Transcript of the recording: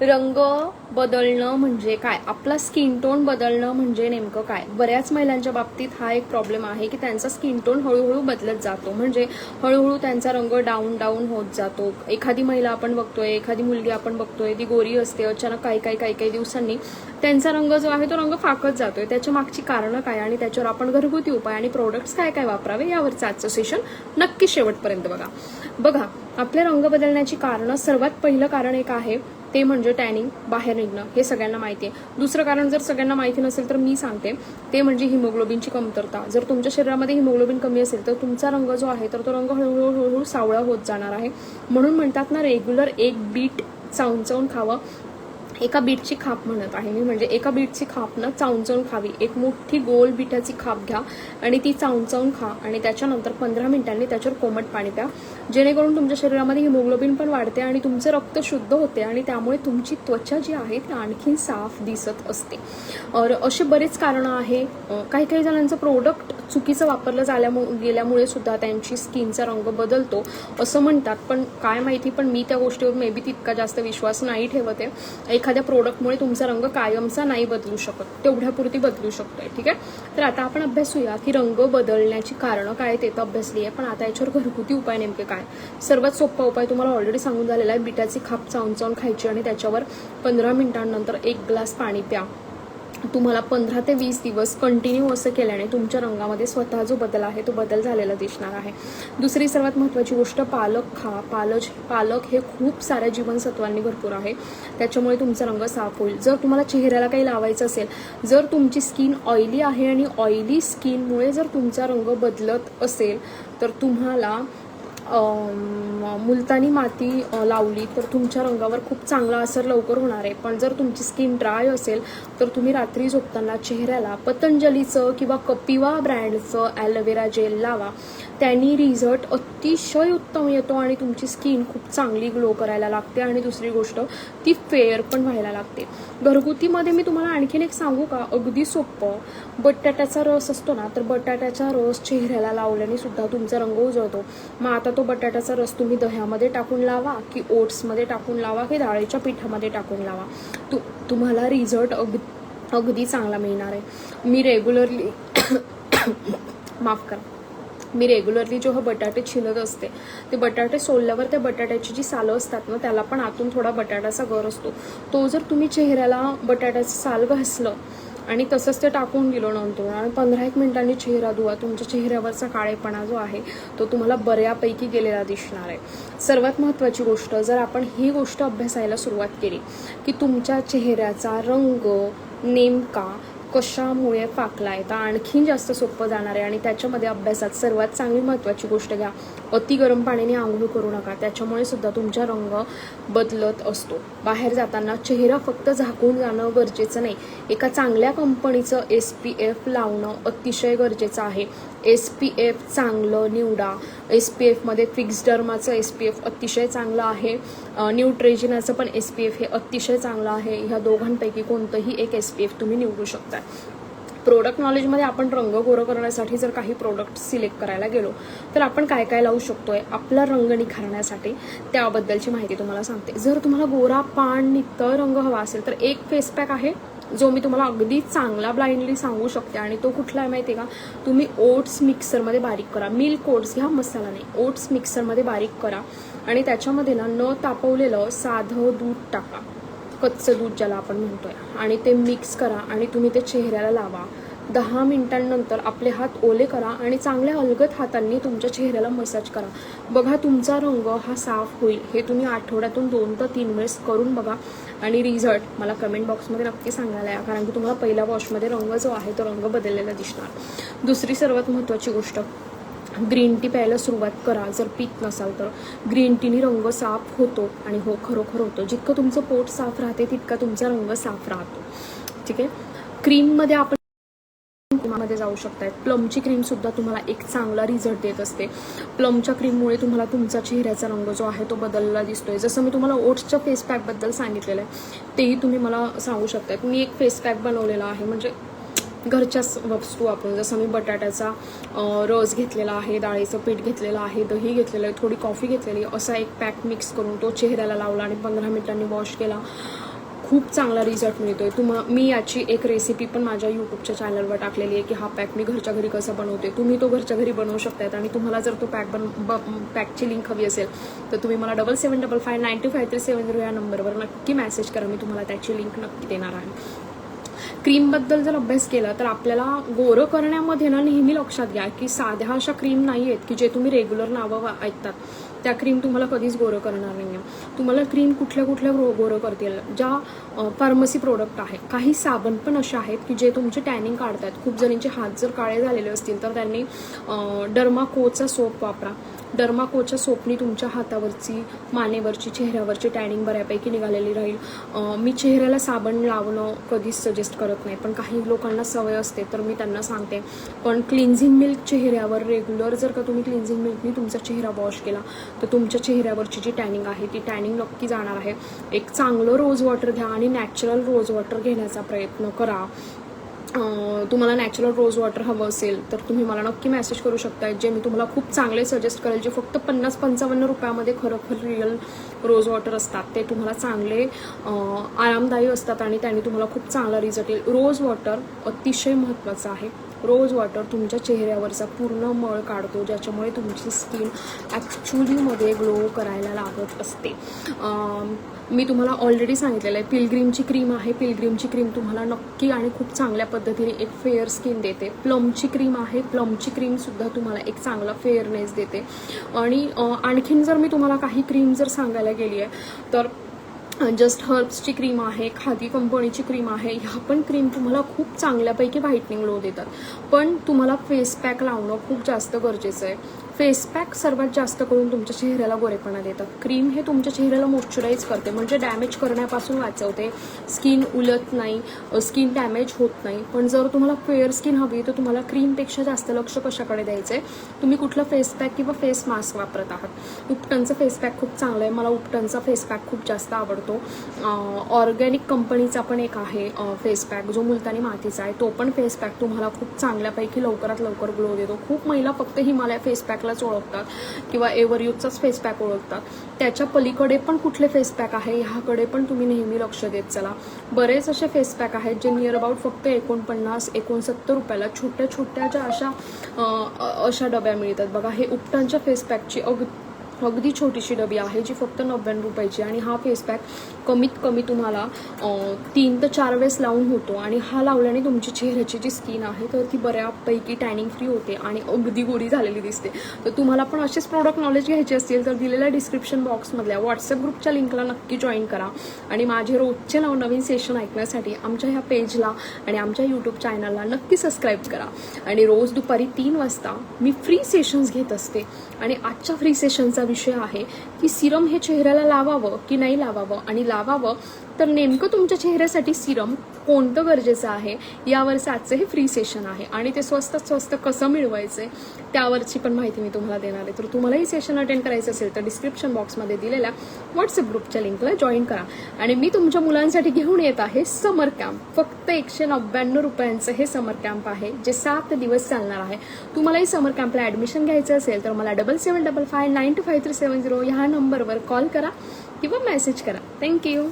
रंग बदलणं म्हणजे काय? आपला स्किन टोन बदलणं म्हणजे नेमकं काय? बऱ्याच महिलांच्या बाबतीत हा एक प्रॉब्लेम आहे की त्यांचा स्किन टोन हळूहळू बदलत जातो. म्हणजे हळूहळू त्यांचा रंग डाऊन डाऊन होत जातो. एखादी महिला आपण बघतोय एखादी मुलगी आपण बघतोय ती गोरी असते अचानक काही काही काही काही दिवसांनी त्यांचा रंग जो आहे तो रंग फाकत जातोय. त्याच्या मागची कारणं काय आणि त्याच्यावर आपण घरगुती उपाय आणि प्रोडक्ट्स काय काय वापरावे यावरचं आजचं सेशन नक्की शेवटपर्यंत बघा. बघा आपले रंग बदलण्याची कारणं सर्वात पहिलं कारण एक आहे ते म्हणजे टॅनिंग बाहेर निघणं हे सगळ्यांना माहिती आहे. दुसरं कारण जर सगळ्यांना माहिती नसेल तर मी सांगते ते म्हणजे हिमोग्लोबिनची कमतरता. जर तुमच्या शरीरामध्ये हिमोग्लोबिन कमी असेल तर तुमचा रंग जो आहे तर तो रंग हळूहळू हळूहळू सावळा होत जाणार आहे. म्हणून म्हणतात ना रेग्युलर एक बीट चावून खावं. एका बीटची खाप म्हणत आहे मी म्हणजे एका बीटची खाप ना चावून चावून खावी. एक मोठी गोल बिटाची खाप घ्या आणि ती चावून खा आणि त्याच्यानंतर पंधरा मिनिटांनी त्याच्यावर कोमट पाणी प्या. जेणेकरून तुमच्या शरीरामध्ये हिमोग्लोबिन पण वाढते आणि तुमचं रक्त शुद्ध होते आणि त्यामुळे तुमची त्वचा जी आहे ती आणखीन साफ दिसत असते. और असे बरेच कारणं आहे. काही काही जणांचं प्रोडक्ट चुकीचं वापरलं झाल्यामुळे गेल्यामुळे सुद्धा त्यांची स्किनचा रंग बदलतो असं म्हणतात. पण काय माहिती पण मी त्या गोष्टीवर मे बी तितका जास्त विश्वास नाही ठेवत. आहे एखाद्या प्रोडक्टमुळे तुमचा रंग कायमचा नाही बदलू शकत. तेवढ्यापुरती बदलू शकतोय. ठीक आहे? तर आता आपण अभ्यासूया की रंग बदलण्याची कारणं काय ते तर अभ्यासली आहे पण आता याच्यावर घरगुती उपाय नेमके काय सर्वात सोपा उपाय तुम्हाला ऑलरेडी सांगून झालेला आहे बिटाची खाप चावून चावून खायची आणि त्याच्यावर पंधरा मिनिटांनंतर एक ग्लास पाणी प्या. तुम्हाला पंधरा ते वीस दिवस कंटिन्यू असं केल्याने तुमच्या रंगामध्ये स्वतः जो बदल आहे तो बदल झालेला दिसणार आहे. दुसरी सर्वात महत्त्वाची गोष्ट पालक खा. पालज पालक हे खूप साऱ्या जीवनसत्वांनी भरपूर आहे. त्याच्यामुळे तुमचा रंग साफ होईल. जर तुम्हाला चेहऱ्याला काही लावायचं असेल जर तुमची स्किन ऑइली आहे आणि ऑइली स्किनमुळे जर तुमचा रंग बदलत असेल तर तुम्हाला मुलतानी माती लावली तर तुमच्या रंगावर खूप चांगला असर लवकर होणार आहे. पण जर तुमची स्किन ड्राय असेल तर तुम्ही रात्री झोपताना चेहऱ्याला पतंजलीचं किंवा कपिवा ब्रँडचं ॲलोवेरा जेल लावा. त्यांनी रिझल्ट अतिशय उत्तम येतो आणि तुमची स्किन खूप चांगली ग्लो करायला लागते. आणि दुसरी गोष्ट ती फेअर पण व्हायला लागते. घरगुतीमध्ये मी तुम्हाला आणखीन एक सांगू का? अगदी सोपं. बटाट्याचा रस असतो ना तर बटाट्याचा रस चेहऱ्याला लावल्याने सुद्धा तुमचा रंग उजळतो. मग आता तो बटाट्याचा रस तुम्ही दह्यामध्ये टाकून लावा की ओट्समध्ये टाकून लावा की डाळीच्या पिठामध्ये टाकून लावा. तु तुम्हाला रिझल्ट अग अगदी चांगला मिळणार आहे. मी रेग्युलरली माफ करा. मी रेग्युलरली जेव्हा बटाटे छिलत असते ते बटाटे सोलल्यावर त्या बटाट्याची जी सालं असतात ना त्याला पण आतून थोडा बटाट्याचा गर असतो. तो जर तुम्ही चेहऱ्याला बटाट्याचं साल घासलं आणि तसंच ते टाकून दिलं नंतर. आणि पंधरा एक मिनिटांनी चेहरा धुवा. तुमच्या चेहऱ्यावरचा काळेपणा जो आहे तो तुम्हाला बऱ्यापैकी गेलेला दिसणार आहे. सर्वात महत्त्वाची गोष्ट जर आपण ही गोष्ट अभ्यासायला सुरुवात केली की तुमच्या चेहऱ्याचा रंग नेमका कशामुळे फाकलाय तर आणखीन जास्त सोपं जाणार आहे. आणि त्याच्यामध्ये अभ्यासात सर्वात चांगली महत्त्वाची गोष्ट घ्या. अति गरम पाण्याने आंघोळ करू नका. त्याच्यामुळे सुद्धा तुमचा रंग बदलत असतो. बाहेर जाताना चेहरा फक्त झाकून जाणं गरजेचं नाही. एका चांगल्या कंपनीचं एस पी एफ लावणं अतिशय गरजेचं आहे. एस पी एफ चांगलं निवडा. एस पी एफमध्ये फिक्स डर्माचं एस पी एफ अतिशय चांगलं आहे. न्यूट्रेजिनाचं पण एस पी एफ हे अतिशय चांगलं आहे. ह्या दोघांपैकी कोणतंही एक एस पी एफ तुम्ही निवडू शकता प्रोडक्ट नॉलेजमध्ये आपण रंग गोरं करण्यासाठी जर काही प्रोडक्ट सिलेक्ट करायला गेलो तर आपण काय काय लावू शकतो आहे आपला रंग निखारण्यासाठी त्याबद्दलची माहिती तुम्हाला सांगते. जर तुम्हाला गोरा पाण नितळ रंग हवा असेल तर एक फेस पॅक आहे जो मी तुम्हाला अगदी चांगला ब्लाइंडली सांगू शकते. आणि तो कुठला आहे माहिती आहे का? तुम्ही ओट्स मिक्सरमध्ये बारीक करा. मिल्क ओट्स घ्या मसाला नाही. ओट्स मिक्सरमध्ये बारीक करा. आणि त्याच्यामध्ये ना न तापवलेलं साधं दूध टाका. कच्चं दूध ज्याला आपण म्हणतोय आणि ते मिक्स करा आणि तुम्ही ते चेहऱ्याला लावा. दहा मिनिटांनंतर आपले हात ओले करा आणि चांगल्या अलगत हातांनी तुमच्या चेहऱ्याला मसाज करा. बघा तुमचा रंग हा साफ होईल हे तुम्ही आठवड्यातून दोन ते तीन वेळेस करून बघा. आणि रिझल्ट मला कमेंट बॉक्समध्ये नक्की सांगायला या कारण की तुम्हाला पहिल्या वॉशमध्ये रंग जो आहे तो रंग बदललेला दिसणार. दुसरी सर्वात महत्त्वाची गोष्ट ग्रीन टी प्यायला सुरुवात करा जर पीत नसाल तर. ग्रीन टीने रंग साफ होतो आणि हो खरोखर होतो. जितकं तुमचं पोट साफ राहते तितका तुमचा रंग साफ राहतो. ठीक आहे? क्रीममध्ये आपण मध्ये जाऊ शकताय. प्लमची क्रीम सुद्धा तुम्हाला एक चांगला रिझल्ट देत असते. प्लमच्या क्रीममुळे तुम्हाला तुमचा चेहऱ्याचा रंग जो आहे तो बदलला दिसतोय. जसं मी तुम्हाला ओट्सच्या फेस पॅकबद्दल सांगितलेलं आहे तेही तुम्ही मला सांगू शकताय. मी एक फेस पॅक बनवलेला आहे. म्हणजे घरच्याच वस्तू आपण जसं मी बटाट्याचा रस घेतलेला आहे डाळीचं पीठ घेतलेलं आहे दही घेतलेलं आहे थोडी कॉफी घेतलेली आहे असा एक पॅक मिक्स करून तो चेहऱ्याला लावला आणि पंधरा मिनिटांनी वॉश केला. खूप चांगला रिझल्ट मिळतोय. तुम्हा मी याची एक रेसिपी पण माझ्या यूट्यूबच्या चॅनलवर टाकलेली आहे की हा पॅक मी घरच्या घरी कसा बनवते. तुम्ही तो घरच्या घरी बनवू शकतायत आणि तुम्हाला जर तो पॅक बन ब- पॅकची लिंक हवी असेल तर तुम्ही मला double seven double five nine two five three seven zero या नंबरवर नक्की मेसेज करा. मी तुम्हाला त्याची लिंक नक्की देणार आहे. क्रीमबद्दल जर अभ्यास केला तर आपल्याला गोरं करण्यामध्ये ना नेहमी लक्षात घ्या की साध्या अशा क्रीम नाही आहेत की जे तुम्ही रेग्युलर नावं ऐकतात. त्या क्रीम तुम्हाला कधीच गोरं करणार नाही आहे तुम्हाला क्रीम कुठल्या कुठल्या गो गोरं करतील? ज्या फार्मसी प्रोडक्ट आहे. काही साबण पण असे आहेत की जे तुमचे टॅनिंग काढतात खूप जणींचे हात जर काळे झालेले असतील तर त्यांनी डर्माकोचा सोप वापरा. डर्माकोच्या सोपनी तुमच्या हातावरची मानेवरची चेहऱ्यावरची टॅनिंग बऱ्यापैकी निघालेली राहील. मी चेहऱ्याला साबण लावणं कधीच सजेस्ट करत नाही पण काही लोकांना सवय असते तर मी त्यांना सांगते. पण क्लिन्झिंग मिल्क चेहऱ्यावर रेग्युलर जर का तुम्ही क्लिन्झिंग मिल्कनी तुमचा चेहरा वॉश केला तर तुमच्या चेहऱ्यावरची जी टॅनिंग आहे ती टॅनिंग नक्की जाणार आहे. एक चांगलं रोज वॉटर घ्या आणि नॅचरल रोज वॉटर घेण्याचा प्रयत्न करा. तुम्हाला नॅचरल रोज वॉटर हवं असेल तर तुम्ही मला नक्की मेसेज करू शकता जे मी तुम्हाला खूप चांगले सजेस्ट करेल जे फक्त पन्नास पंचावन्न रुपयामध्ये खरोखर रिअल रोज वॉटर असतात. ते तुम्हाला चांगले आरामदायी असतात आणि त्याने तुम्हाला खूप चांगला रिझल्ट येईल. रोज वॉटर अतिशय महत्त्वाचं आहे. रोज वॉटर तुमच्या चेहऱ्यावरचा पूर्ण मळ काढतो ज्याच्यामुळे तुमची स्किन ॲक्च्युलीमध्ये ग्लो करायला लागत असते. मी तुम्हाला ऑलरेडी सांगितलेलं आहे पिलग्रीमची क्रीम आहे. पिलग्रीमची क्रीम तुम्हाला नक्की आणि खूप चांगल्या पद्धतीने एक फेअर स्किन देते. प्लमची क्रीम आहे. प्लमची क्रीमसुद्धा तुम्हाला एक चांगला फेअरनेस देते. आणि आणखीन जर मी तुम्हाला काही क्रीम जर सांगायला गेली आहे तर जस्ट हर्ब्सची क्रीम आहे खादी कंपनीची क्रीम आहे ह्या पण क्रीम तुम्हाला खूप चांगल्यापैकी व्हाईटनिंग ग्लो देतात. पण तुम्हाला फेस पॅक लावणं खूप जास्त गरजेचं आहे. फेस पॅक सर्वात जास्त करून तुमच्या चेहऱ्याला गोरेपणा देतात क्रीम हे तुमच्या चेहऱ्याला मॉइश्चराईज करते म्हणजे डॅमेज करण्यापासून वाचवते. स्किन उलत नाही स्किन डॅमेज होत नाही. पण जर तुम्हाला फेअर स्किन हवी तर तुम्हाला क्रीमपेक्षा जास्त लक्ष कशाकडे द्यायचं आहे तुम्ही कुठलं फेस पॅक किंवा फेस मास्क वापरत आहात? उपटनचं फेस पॅक खूप चांगलं आहे मला उपटनचा फेस पॅक खूप जास्त आवडतो. ऑर्गॅनिक कंपनीचा पण एक आहे फेस पॅक जो मुलतानी मातीचा आहे. तो पण फेस पॅक तुम्हाला खूप चांगल्यापैकी लवकरात लवकर ग्लो देतो. खूप महिला फक्त हिमालय फेस पॅकलाच ओळखतात किंवा एव्हरयूजचाच फेस पॅक ओळखतात. त्याच्या पलीकडे पण कुठले फेस पॅक आहे? ह्याकडे पण तुम्ही नेहमी लक्ष देत चला. बरेच असे फेस पॅक आहेत जे नियर अबाउट फक्त एकोणपन्नास एकोणसत्तर रुपयाला छोट्या छोट्या ज्या अशा अशा डब्या मिळतात. बघा हे उपटांच्या फेस पॅकची अग अगदी छोटीशी डबी आहे जी फक्त नव्याण्णव रुपयाची आणि हा फेस पॅक कमीत कमी तुम्हाला तीन ते चार वेळेस लावून होतो. आणि हा लावल्याने तुमची चेहऱ्याची जी स्किन आहे तर ती बऱ्यापैकी टॅनिंग फ्री होते आणि अगदी गोरी झालेली दिसते. तर तुम्हाला पण असेच प्रोडक्ट नॉलेज घ्यायचे असतील तर दिलेल्या डिस्क्रिप्शन बॉक्समधल्या व्हॉट्सअप ग्रुपच्या लिंकला नक्की जॉईन करा. आणि माझे रोजचे नवनवीन सेशन ऐकण्यासाठी आमच्या ह्या पेजला आणि आमच्या यूट्यूब चॅनलला नक्की सबस्क्राईब करा. आणि रोज दुपारी तीन वाजता मी फ्री सेशन्स घेत असते. आणि आजच्या फ्री सेशनचा विषय आहे की सिरम हे चेहऱ्याला लावावं की नाही लावावं? आणि लावावं तर नेमकं तुमच्या चेहऱ्यासाठी सिरम कोणतं गरजेचं आहे? यावरचं आजचं हे फ्री सेशन आहे. आणि ते स्वस्तात स्वस्त कसं मिळवायचं आहे त्यावरची पण माहिती मी तुम्हाला देणार आहे. तर तुम्हालाही सेशन अटेंड करायचं असेल तर डिस्क्रिप्शन बॉक्समध्ये दिलेल्या व्हॉट्सअप ग्रुपच्या लिंकला जॉईन करा. आणि मी तुमच्या मुलांसाठी घेऊन येत आहे समर कॅम्प फक्त एकशे नव्याण्णव रुपयांचं हे समर कॅम्प आहे जे सात दिवस चालणार आहे. तुम्हालाही समर कॅम्पला ॲडमिशन घ्यायचं असेल तर मला double seven double five nine two five three seven zero ह्या नंबरवर कॉल करा किंवा मेसेज करा. थँक्यू